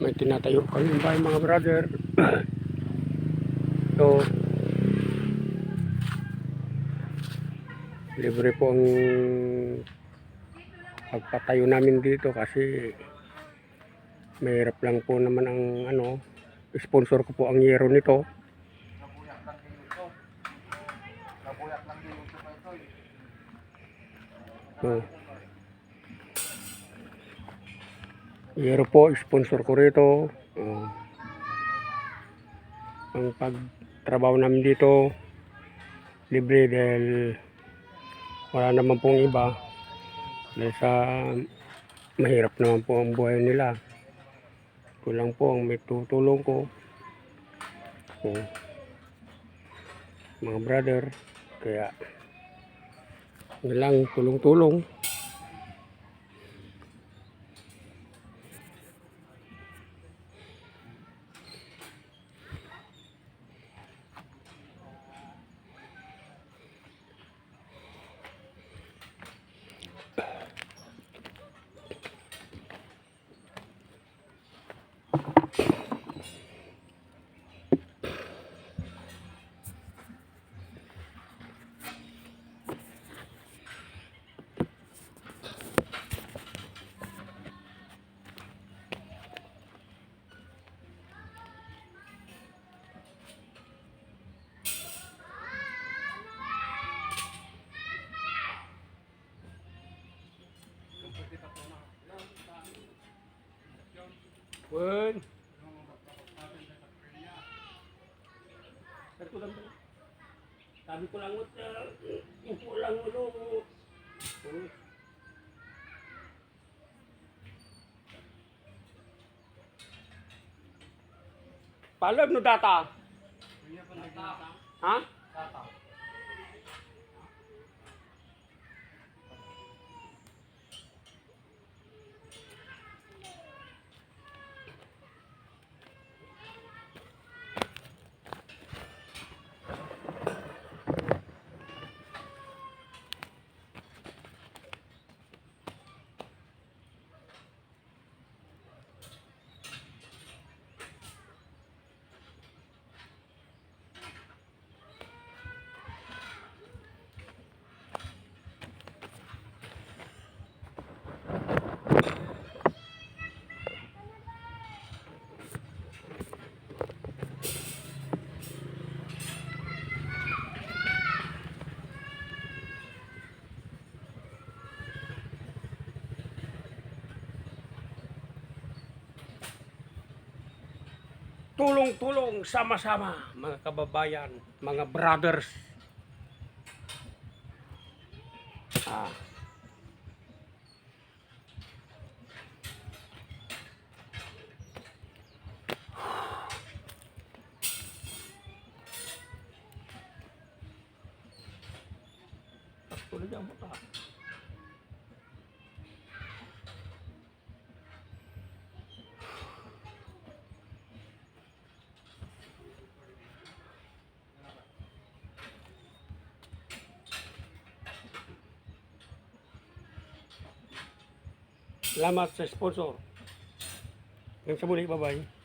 may tinatayo kami bahay mga brother. so, libre po ang pagpatayo namin dito kasi mahirap lang po naman ang ano, sponsor ko po ang yero nito. So, Yero po, sponsor ko rito. Oh. ang pagtrabaho namin dito, libre dahil wala naman pong iba. Dahil sa mahirap naman po ang buhay nila. Ito lang po ang may tutulong ko. So, mga brother, kaya lang, tulong-tulong. Sabi ko lang, sabi ko lang, uh, upo lang ulo. Uh, Palam no data? Ha? Tulong-tulong sama-sama mga kababayan, mga brothers. Ah. Tuloy ang mata. Salamat sa sponsor. Hanggang sa muli, bye-bye.